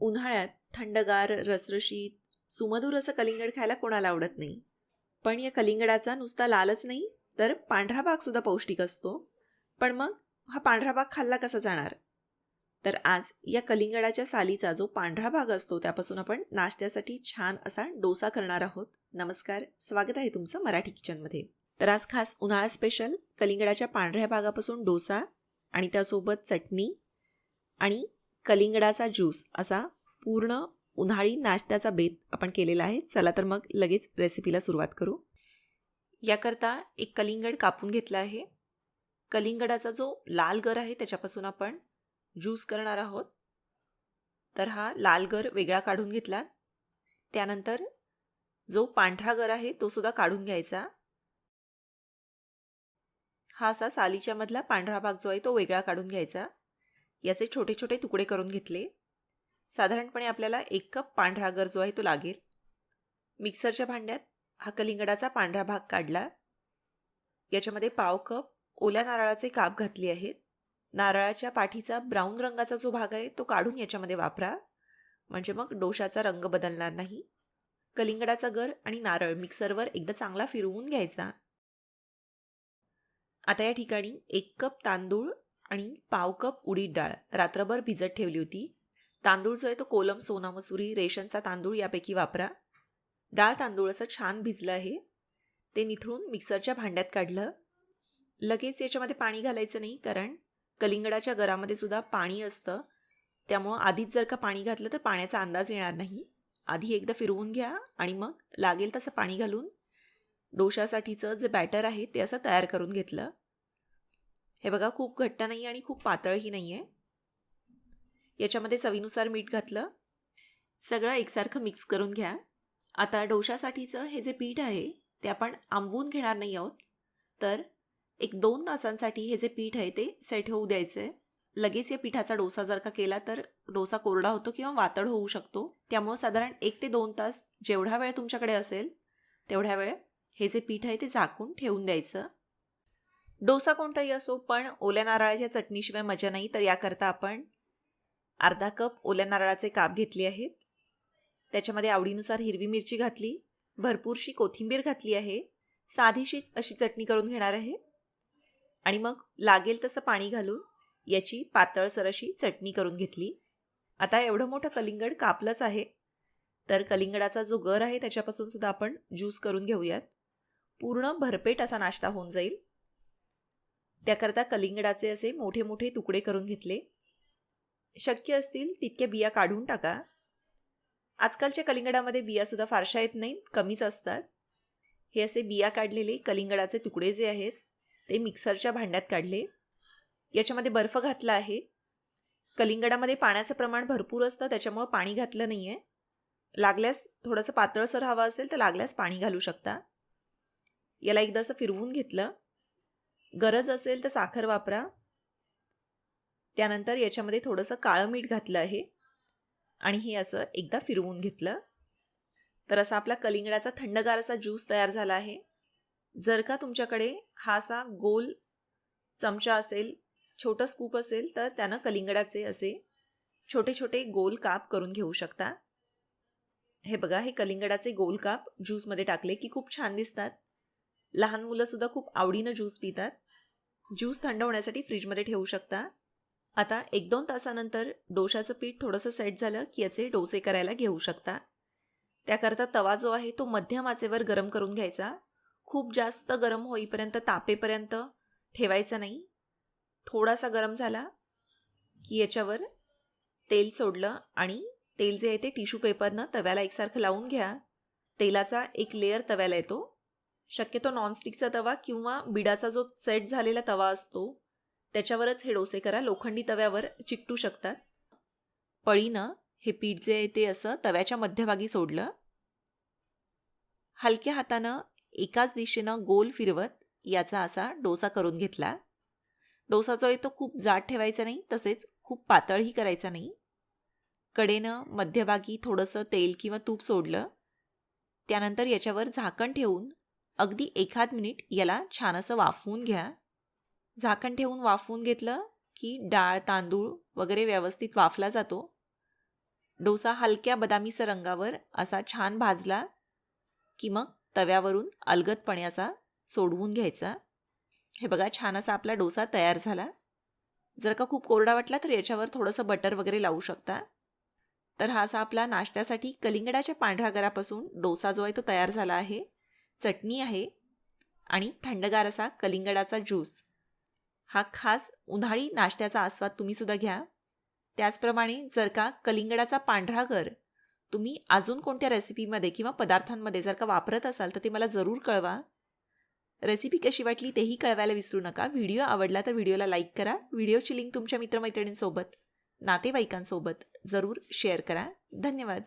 उन्हाळ्यात थंडगार रसरशीत सुमधूर असं कलिंगड खायला कोणाला आवडत नाही. पण या कलिंगडाचा नुसता लालच नाही तर पांढरा भागसुद्धा पौष्टिक असतो. पण मग हा पांढरा भाग खाल्ला कसा जाणार? तर आज या कलिंगडाच्या सालीचा जो पांढरा भाग असतो त्यापासून आपण नाश्त्यासाठी छान असा डोसा करणार आहोत. नमस्कार स्वागत आहे तुमचं मराठी किचनमध्ये. तर आज खास उन्हाळा स्पेशल कलिंगडाच्या पांढऱ्या भागापासून डोसा आणि त्यासोबत चटणी आणि कलिंगडाचा ज्यूस असा पूर्ण उन्हाळी नाश्त्याचा बेत आपण केलेला आहे. चला तर मग लगेच रेसिपीला सुरुवात करू. याकरता एक कलिंगड कापून घेतला आहे. कलिंगडाचा जो लाल गर आहे त्याच्यापासून आपण ज्यूस करणार आहोत. तर हा लाल गर वेगळा काढून घेतला. त्यानंतर जो पांढरा गर आहे तो सुद्धा काढून घ्यायचा. हा असा सालीच्या मधला पांढरा भाग जो आहे तो वेगळा काढून घ्यायचा. याचे छोटे छोटे तुकडे करून घेतले. साधारणपणे आपल्याला एक कप पांढरा गर जो आहे तो लागेल. मिक्सरच्या भांड्यात हा कलिंगडाचा पांढरा भाग काढला. याच्यामध्ये पाव कप ओल्या नारळाचे काप घातले आहेत. नारळाच्या पाठीचा ब्राऊन रंगाचा जो भाग आहे तो काढून याच्यामध्ये वापरा. म्हणजे मग डोशाचा रंग बदलणार नाही. कलिंगडाचा गर आणि नारळ मिक्सरवर एकदा चांगला फिरवून घ्यायचा. आता या ठिकाणी एक कप तांदूळ आणि पाव कप उडीद डाळ. रात्रभर भिजत ठेवली होती. तांदूळ जो आहे तो कोलम सोना मसुरी रेशनचा तांदूळ यापैकी वापरा. डाळ तांदूळ असं छान भिजलं आहे. ते निथळून मिक्सरच्या भांड्यात काढलं. लगेच याच्यामध्ये पाणी घालायचं नाही कारण कलिंगडाच्या गरामध्ये सुद्धा पाणी असतं. त्यामुळं आधीच जर का पाणी घातलं तर पाण्याचा अंदाज येणार नाही. आधी एकदा फिरवून घ्या आणि मग लागेल तसं पाणी घालून डोशासाठीचं जे बॅटर आहे ते असं तयार करून घेतलं. हे बघा खूप घट्ट नाही आणि खूप पातळही नाही आहे याच्यामध्ये चवीनुसार मीठ घातलं. सगळं एकसारखं मिक्स करून घ्या. आता डोशासाठीचं हे जे पीठ आहे ते आपण आंबवून घेणार नाही आहोत. तर एक दोन तासांसाठी हे जे पीठ आहे ते सेट होऊ द्यायचं आहे लगेच या पिठाचा डोसा जर का केला तर डोसा कोरडा होतो किंवा वातड होऊ शकतो. त्यामुळं साधारण एक ते दोन तास जेवढा वेळ तुमच्याकडे असेल तेवढ्या वेळ हे जे पीठ आहे ते झाकून ठेवून द्यायचं. डोसा कोणताही असो पण ओल्या नारळाच्या चटणीशिवाय मजा नाही तर याकरता आपण अर्धा कप ओल्या नारळाचे काप घेतले आहेत. त्याच्यामध्ये आवडीनुसार हिरवी मिरची घातली भरपूरशी कोथिंबीर घातली आहे साधीशीच अशी चटणी करून घेणार आहे. आणि मग लागेल तसं पाणी घालून याची पातळसर अशी चटणी करून घेतली. आता एवढं मोठं कलिंगड कापलंच आहे. तर कलिंगडाचा जो गर आहे त्याच्यापासून सुद्धा आपण ज्यूस करून घेऊयात. पूर्ण भरपेट असा नाश्ता होऊन जाईल. त्याकरता कलिंगडाचे असे मोठे मोठे तुकडे करून घेतले. शक्य असतील तितक्या बिया काढून टाका. आजकालच्या कलिंगडामध्ये बियासुद्धा फारशा येत नाहीत कमीच असतात. हे असे बिया काढलेले कलिंगडाचे तुकडे जे आहेत ते मिक्सरच्या भांड्यात काढले. याच्यामध्ये बर्फ घातला आहे. कलिंगडामध्ये पाण्याचं प्रमाण भरपूर असतं त्याच्यामुळं पाणी घातलं नाही आहे लागल्यास थोडंसं पातळसर हवं असेल तर लागल्यास पाणी घालू शकता. याला एकदा असं फिरवून घेतलं. गरज असेल तर साखर वापरा. त्यानंतर याच्यामध्ये थोडंसं काळं मीठ घातलं आहे. आणि हे असं एकदा फिरवून घेतलं. तर असा आपला कलिंगडाचा थंडगार असा ज्यूस तयार झाला आहे. जर का तुमच्याकडे हा असा गोल चमचा असेल छोटं स्कूप असेल तर त्यानं कलिंगडाचे असे छोटे छोटे गोल काप करून घेऊ शकता. हे बघा हे कलिंगडाचे गोल काप ज्यूसमध्ये टाकले की खूप छान दिसतात. लहान मुलंसुद्धा खूप आवडीनं ज्यूस पितात. ज्यूस थंड होण्यासाठी फ्रीजमध्ये ठेवू शकता. आता एक दोन तासानंतर डोशाचं पीठ थोडंसं सेट झालं की याचे डोसे करायला घेऊ शकता. त्याकरता तवा जो आहे तो मध्यम आचेवर गरम करून घ्यायचा. खूप जास्त गरम होईपर्यंत तापेपर्यंत ठेवायचा नाही. थोडासा गरम झाला की याच्यावर तेल सोडलं आणि तेल जे आहे ते टिश्यू पेपरनं तव्याला एकसारखं लावून घ्या. तेलाचा एक लेअर तव्याला येतो. शक्यतो नॉनस्टिकचा तवा किंवा बिडाचा जो सेट झालेला तवा असतो त्याच्यावरच हे डोसे करा. लोखंडी तव्यावर चिकटू शकतात. पळीनं हे पीठ जे आहे ते असं तव्याच्या मध्यभागी सोडलं. हलक्या हातानं एकाच दिशेनं गोल फिरवत याचा असा डोसा करून घेतला. डोसा जो आहे तो खूप जाड ठेवायचा नाही तसेच खूप पातळही करायचा नाही. कडेनं मध्यभागी थोडंसं तेल किंवा तूप सोडलं. त्यानंतर याच्यावर झाकण ठेवून अगदी एखाद मिनिट याला छान असं वाफवून घ्या. झाकण ठेवून वाफवून घेतलं की डाळ तांदूळ वगैरे व्यवस्थित वाफला जातो. डोसा हलक्या बदामीचा रंगावर असा छान भाजला की मग तव्यावरून अलगदपणे असा सोडवून घ्यायचा. हे बघा छान असा आपला डोसा तयार झाला. जर का खूप कोरडा वाटला तर याच्यावर थोडंसं बटर वगैरे लावू शकता. तर हा असा आपला नाश्त्यासाठी कलिंगडाच्या पांढऱ्या गरापासून डोसा जो आहे तो तयार झाला आहे. चटणी आहे आणि थंडगार असा कलिंगडाचा ज्यूस. हा खास उन्हाळी नाश्त्याचा आस्वाद तुम्हीसुद्धा घ्या. त्याचप्रमाणे जर का कलिंगडाचा पांढरा घर तुम्ही अजून कोणत्या रेसिपीमध्ये किंवा पदार्थांमध्ये जर का वापरत असाल तर ते मला जरूर कळवा. रेसिपी कशी वाटली तेही कळवायला विसरू नका. व्हिडिओ आवडला तर व्हिडिओला लाईक करा. व्हिडिओची लिंक तुमच्या मित्रमैत्रिणींसोबत नातेवाईकांसोबत जरूर शेअर करा. धन्यवाद.